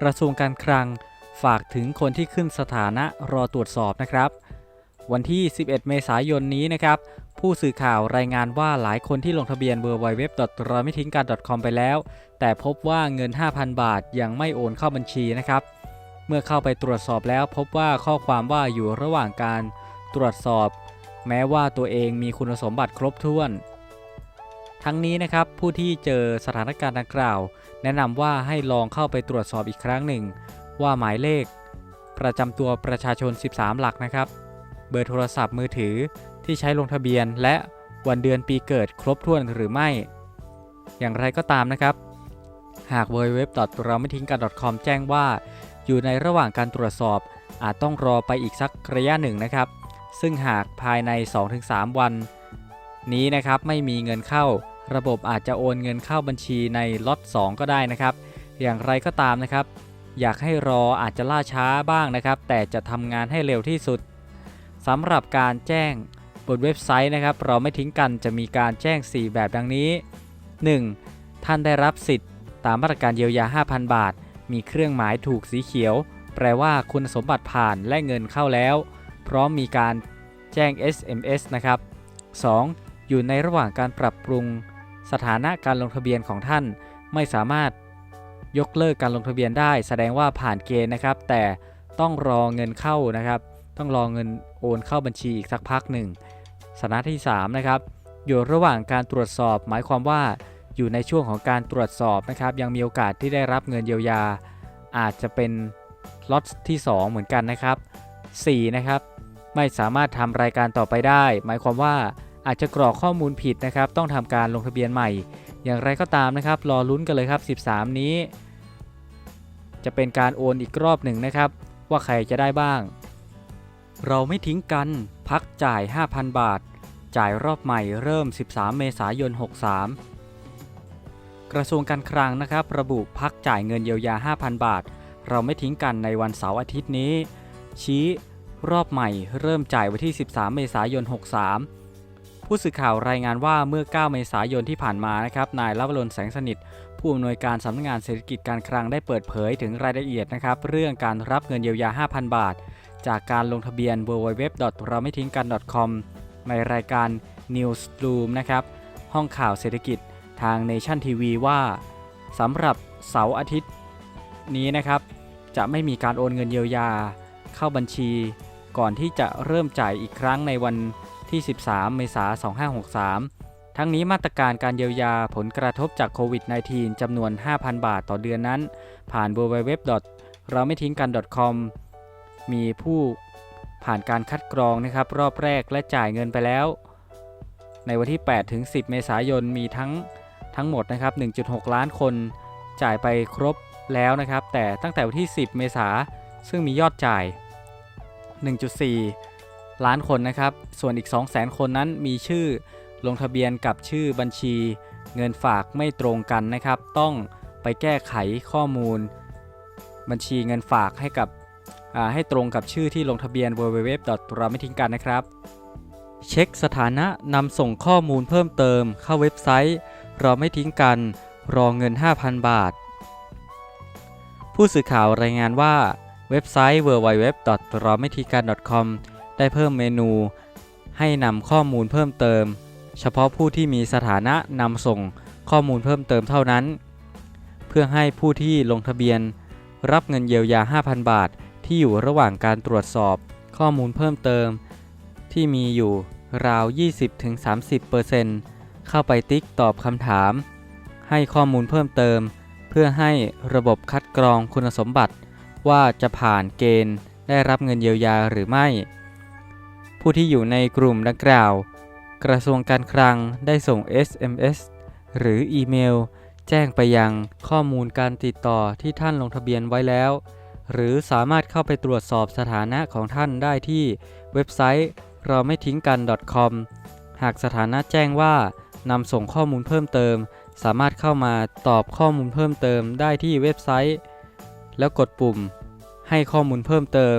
กระทรวงการคลังฝากถึงคนที่ขึ้นสถานะรอตรวจสอบนะครับ วันที่ 11 เมษายนนี้นะครับ ผู้สื่อข่าวรายงานว่าหลายคนที่ลงทะเบียน w w w รอไม่ทิ้งกัน .com ไปแล้ว แต่พบว่าเงิน 5,000 บาทยังไม่โอนเข้าบัญชีนะครับ เมื่อเข้าไปตรวจสอบแล้วพบว่าข้อความว่าอยู่ระหว่างการตรวจสอบ แม้ว่าตัวเองมีคุณสมบัติครบถ้วน ทั้งนี้นะครับผู้ที่เจอสถานการณ์ดังกล่าว แนะนำว่าให้ลองเข้าไปตรวจสอบอีกครั้งหนึ่ง ว่าหมายเลข ประจำตัวประชาชน 13 หลักนะครับ เบอร์โทรศัพท์มือถือที่ใช้ลงทะเบียน และวันเดือนปีเกิดครบถ้วนหรือไม่ อย่างไรก็ตามนะครับ หาก w w w เราไม่ทิ้งกัน .com แจ้งว่า อยู่ในระหว่างการตรวจสอบ อาจต้องรอไปอีกสักระยะหนึ่งนะครับ ซึ่งหากภายใน 2-3 วัน นี้นะครับไม่มีเงินเข้า ระบบอาจจะโอนเงินเข้าบัญชีในล็อต2ก็ได้นะครับ อย่างไรก็ตามนะครับ อยากให้รออาจจะล่าช้าบ้างนะครับ แต่จะทำงานให้เร็วที่สุดสำหรับการแจ้งบนเว็บไซต์นะครับ เราไม่ทิ้งกันจะมีการแจ้ง 4 แบบดังนี้ 1. ท่านได้รับสิทธิ์ ตามมาตรการเยียวยา 5,000 บาท มีเครื่องหมายถูกสีเขียว แปลว่าคุณสมบัติผ่านและเงินเข้าแล้ว พร้อมมีการแจ้ง SMS นะครับ 2. อยู่ในระหว่างการปรับปรุง สถานะการลงทะเบียนของท่านไม่สามารถยกเลิกการลงทะเบียนได้ แสดงว่าผ่านเกณฑ์นะครับ แต่ต้องรอเงินเข้านะครับ ต้องรอเงินโอนเข้าบัญชีอีกสักพักหนึ่งสถานะที่3นะครับอยู่ระหว่างการตรวจสอบ หมายความว่าอยู่ในช่วงของการตรวจสอบนะครับ ยังมีโอกาสที่ได้รับเงินเยียวยา อาจจะเป็นล็อตที่ 2 เหมือนกันนะครับ 4 นะครับ ไม่สามารถทำรายการต่อไปได้ หมายความว่า อาจจะกรอกข้อมูลผิดนะครับ ต้องทำการลงทะเบียนใหม่ อย่างไรก็ตามนะครับ รอลุ้นกันเลยครับ 13 นี้ จะเป็นการโอนอีกรอบหนึ่งนะครับ ว่าใครจะได้บ้าง เราไม่ทิ้งกัน พักจ่าย 5,000 บาท จ่ายรอบใหม่เริ่ม 13 เมษายน 63 กระทรวงการคลังนะครับ ระบุพักจ่ายเงินเยียวยา 5,000 บาท เราไม่ทิ้งกันในวันเสาร์อาทิตย์นี้ ชี้รอบใหม่เริ่มจ่ายวันที่ 13 เมษายน 63 ผู้สื่อข่าวรายงานว่าเมื่อ 9 เมษายนที่ผ่านมานะครับ นายลวรนแสงสนิท ผู้อำนวยการสำนักงานเศรษฐกิจการคลังได้เปิดเผยถึงรายละเอียดนะครับ เรื่องการรับเงินเยียวยา 5,000 บาท จากการลงทะเบียน www. เราไม่ทิ้งกัน .com ในรายการ Newsroom นะครับ ห้องข่าวเศรษฐกิจทาง Nation TV ว่าสำหรับเสาร์อาทิตย์นี้นะครับ จะไม่มีการโอนเงินเยียวยา เข้าบัญชี ก่อนที่จะเริ่มจ่ายอีกครั้งในวัน ที่ 13 เมษายน 2563 ทั้งนี้มาตรการการเยียวยาผลกระทบจากโควิด -19 จำนวน 5,000 บาทต่อเดือนนั้น ผ่าน www. เราไม่ทิ้งกัน .com มีผู้ผ่านการคัดกรองนะครับ รอบแรกและจ่ายเงินไปแล้ว ในวันที่ 8 ถึง 10 เมษายนมีทั้งทั้งหมดนะครับ 1.6 ล้านคนจ่ายไปครบแล้วนะครับ แต่ตั้งแต่วันที่ 10 เมษาซึ่งมียอดจ่าย 1.4 ล้านคนนะครับ ส่วนอีก 200,000คนนั้นมีชื่อลงทะเบียนกับชื่อบัญชี เงินฝากไม่ตรงกันนะครับ ต้องไปแก้ไขข้อมูล บัญชีเงินฝากให้กับให้ตรงกับชื่อที่ลงทะเบียน www. เราไม่ทิ้งกันนะครับ เช็คสถานะนำส่งข้อมูลเพิ่มเติมเข้าเว็บไซต์ เราไม่ทิ้งกันรอเงิน 5,000 บาท ผู้สื่อข่าวรายงานว่าเว็บไซต์ www. เราไม่ทิ้งกัน .com ได้เพิ่มเมนู ให้นำข้อมูลเพิ่มเติม เฉพาะผู้ที่มีสถานะนำส่งข้อมูลเพิ่มเติมเท่านั้น เพื่อให้ผู้ที่ลงทะเบียน รับเงินเยียวยา 5,000 บาท ที่อยู่ระหว่างการตรวจสอบ ข้อมูลเพิ่มเติม ที่มีอยู่ราว 20-30%เข้าไปติ๊กตอบคำถาม ให้ข้อมูลเพิ่มเติม เพื่อให้ระบบคัดกรองคุณสมบัติ ว่าจะผ่านเกณฑ์ได้รับเงินเยียวยาหรือไม่ ผู้ที่อยู่ในกลุ่มดังกล่าว กระทรวงการคลังได้ส่ง SMS หรืออีเมล แจ้งไปยังข้อมูลการติดต่อที่ท่านลงทะเบียนไว้แล้ว หรือสามารถเข้าไปตรวจสอบสถานะของท่านได้ที่เว็บไซต์เราไม่ทิ้งกัน .com หากสถานะแจ้งว่านำส่งข้อมูลเพิ่มเติม สามารถเข้ามาตอบข้อมูลเพิ่มเติมได้ที่เว็บไซต์ แล้วกดปุ่ม ให้ข้อมูลเพิ่มเติม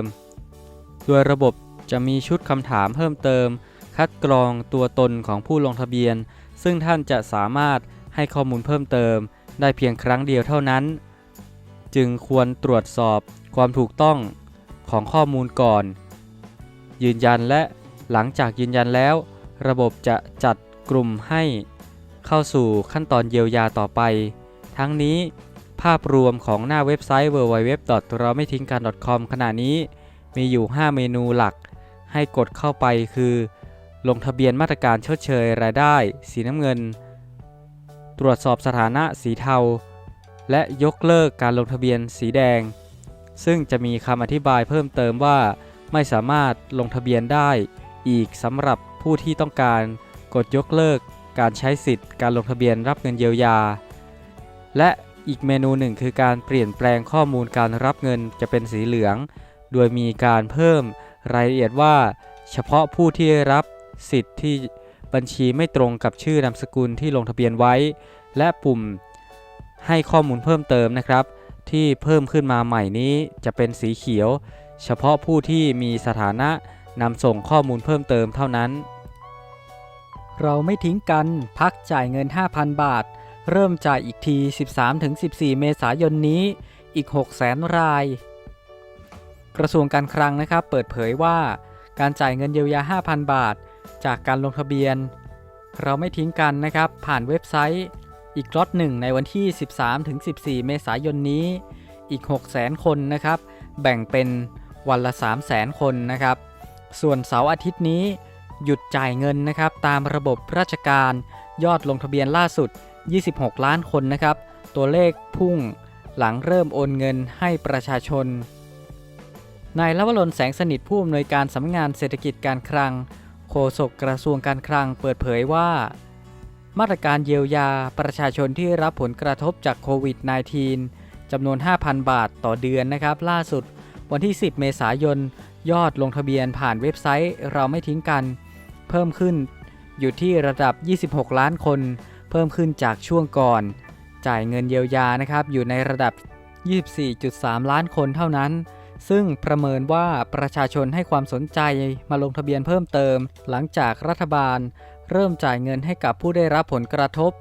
โดยระบบ จะมีชุดคำถามเพิ่มเติม คัดกรองตัวตนของผู้ลงทะเบียน ซึ่งท่านจะสามารถให้ข้อมูลเพิ่มเติม ได้เพียงครั้งเดียวเท่านั้น จึงควรตรวจสอบความถูกต้องของข้อมูลก่อน ยืนยันและหลังจากยืนยันแล้ว ระบบจะจัดกลุ่มให้เข้าสู่ขั้นตอนเยียวยาต่อไป ทั้งนี้ภาพรวมของหน้าเว็บไซต์ www. เราไม่ทิ้งกัน .com ขณะนี้มีอยู่ 5 เมนูหลัก ให้กดเข้าไปคือ ลงทะเบียนมาตรการชดเชยรายได้ สีน้ำเงิน ตรวจสอบสถานะสีเทา และยกเลิกการลงทะเบียนสีแดง ซึ่งจะมีคำอธิบายเพิ่มเติมว่า ไม่สามารถลงทะเบียนได้อีกสำหรับผู้ที่ต้องการกดยกเลิกการใช้สิทธิ์การลงทะเบียนรับเงินเยียวยา และอีกเมนูหนึ่งคือการเปลี่ยนแปลงข้อมูลการรับเงินจะเป็นสีเหลือง โดยมีการเพิ่ม รายละเอียดว่า เฉพาะผู้ที่รับสิทธิ์ที่บัญชีไม่ตรงกับชื่อนามสกุลที่ลงทะเบียนไว้ และปุ่มให้ข้อมูลเพิ่มเติมนะครับ ที่เพิ่มขึ้นมาใหม่นี้จะเป็นสีเขียว เฉพาะผู้ที่มีสถานะนำส่งข้อมูลเพิ่มเติมเท่านั้น เราไม่ทิ้งกันพักจ่ายเงิน 5,000 บาท เริ่มจ่ายอีกที 13-14 เมษายนนี้อีก 600,000 ราย กระทรวงการคลังนะครับเปิดเผยว่า การจ่ายเงินเยียวยา 5,000 บาท จากการลงทะเบียน เราไม่ทิ้งกันนะครับ ผ่านเว็บไซต์ อีกล็อตหนึ่งในวันที่ 13-14 เมษายนนี้ อีก 600,000 คนนะครับ แบ่งเป็นวันละ 300,000 คนนะครับ ส่วนเสาร์อาทิตย์นี้ หยุดจ่ายเงินนะครับ ตามระบบราชการยอดลงทะเบียนล่าสุด 26 ล้านคนนะครับ ตัวเลขพุ่งหลังเริ่มโอนเงินให้ประชาชน นายลวรนแสงสนิทผู้อำนวยการสำนักงานเศรษฐกิจการคลัง โฆษกกระทรวงการคลังเปิดเผยว่า มาตรการเยียวยาประชาชนที่รับผลกระทบจากโควิด -19 จำนวน 5,000 บาทต่อเดือนนะครับ ล่าสุดวันที่ 10 เมษายน ยอดลงทะเบียนผ่านเว็บไซต์เราไม่ทิ้งกัน เพิ่มขึ้นอยู่ที่ระดับ 26 ล้านคน เพิ่มขึ้นจากช่วงก่อน จ่ายเงินเยียวยานะครับอยู่ในระดับ 24.3 ล้านคนเท่านั้น ซึ่งประเมินว่าประชาชนให้ความสนใจมาลงทะเบียนเพิ่มเติม หลังจากรัฐบาล เริ่มจ่ายเงินให้กับผู้ได้รับผลกระทบ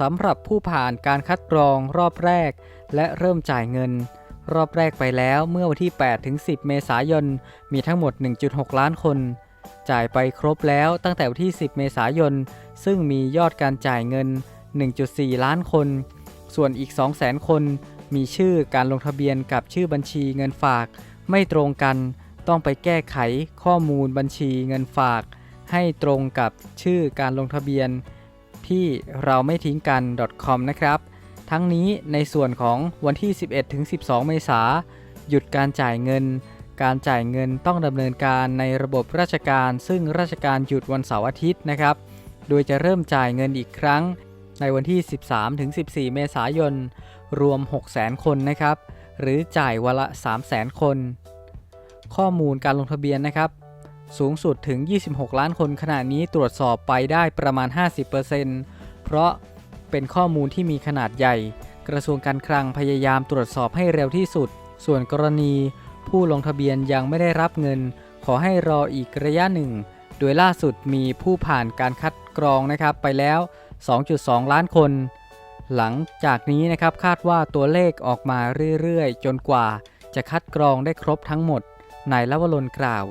สำหรับผู้ผ่านการคัดกรองรอบแรก และเริ่มจ่ายเงิน รอบแรกไปแล้วเมื่อวันที่ 8 ถึง 10 เมษายน มีทั้งหมด 1.6 ล้านคน จ่ายไปครบแล้วตั้งแต่วันที่ 10 เมษายน ซึ่งมียอดการจ่ายเงิน 1.4 ล้านคน ส่วนอีก 200,000 คน มีชื่อการลงทะเบียนกับชื่อบัญชีเงินฝาก ไม่ตรงกัน ต้องไปแก้ไขข้อมูลบัญชีเงินฝาก ให้ตรงกับชื่อการลงทะเบียน ที่เราไม่ทิ้งกัน .com นะครับ ทั้งนี้ในส่วนของวันที่ 11ถึง12 เมษาหยุดการจ่ายเงิน การจ่ายเงินต้องดำเนินการในระบบราชการ ซึ่งราชการหยุดวันเสาร์อาทิตย์นะครับ โดยจะเริ่มจ่ายเงินอีกครั้ง ในวันที่ 13ถึง14 เมษายน รวม 600,000 คนนะครับ หรือจ่ายวันละ 300,000 คน ข้อมูลการลงทะเบียนนะครับ สูงสุดถึง 26 ล้านคนขณะนี้ตรวจสอบไปได้ประมาณ 50%เพราะเป็นข้อมูลที่มีขนาดใหญ่ กระทรวงการคลังพยายามตรวจสอบให้เร็วที่สุด ส่วนกรณี ผู้ลงทะเบียนยังไม่ได้รับเงิน ขอให้รออีกระยะหนึ่ง โดยล่าสุดมีผู้ผ่านการคัดกรองนะครับไปแล้ว 2.2 ล้านคน หลังจากนี้นะครับคาดว่าตัวเลขออกมาเรื่อยๆ จนกว่าจะคัดกรองได้ครบทั้งหมดนายลวรนกล่าว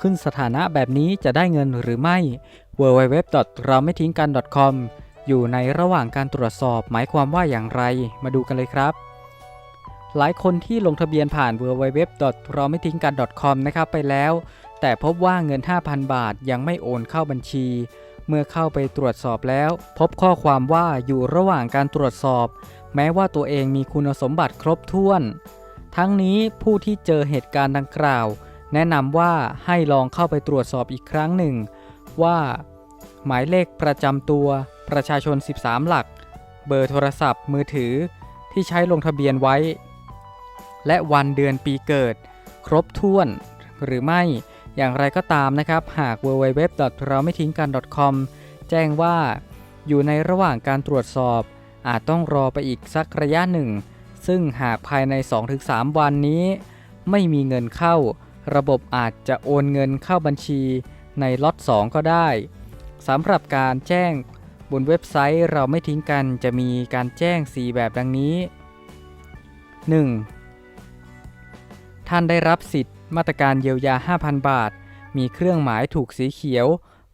ขึ้นสถานะแบบนี้จะได้เงินหรือไม่ www. เราไม่ทิ้งกัน .com อยู่ในระหว่างการตรวจสอบหมายความว่าอย่างไรมาดูกันเลยครับ หลายคนที่ลงทะเบียนผ่าน www. เราไม่ทิ้งกัน .com นะครับไปแล้ว แต่พบว่าเงิน 5,000 บาทยังไม่โอนเข้าบัญชี เมื่อเข้าไปตรวจสอบแล้ว พบข้อความว่าอยู่ระหว่างการตรวจสอบ แม้ว่าตัวเองมีคุณสมบัติครบถ้วน ทั้งนี้ผู้ที่เจอเหตุการณ์ดังกล่าว แนะนำว่าให้ลองเข้าไปตรวจสอบอีกครั้งหนึ่ง ว่า หมายเลขประจำตัวประชาชน 13 หลัก เบอร์โทรศัพท์ มือถือที่ใช้ลงทะเบียนไว้ และวันเดือนปีเกิด ครบถ้วน หรือไม่ อย่างไรก็ตามนะครับ หาก www. เราไม่ทิ้งกัน .com แจ้งว่าอยู่ในระหว่างการตรวจสอบ อาจต้องรอไปอีกสักระยะหนึ่ง ซึ่งหากภายใน 2-3 วันนี้ ไม่มีเงินเข้า ระบบอาจจะโอนเงินเข้าบัญชีในล็อต2ก็ได้สำหรับการแจ้งบนเว็บไซต์เราไม่ทิ้งกันจะมีการแจ้ง 4 แบบดังนี้ 1. ท่านได้รับสิทธิ์ มาตรการเยียวยา 5,000 บาท มีเครื่องหมายถูกสีเขียว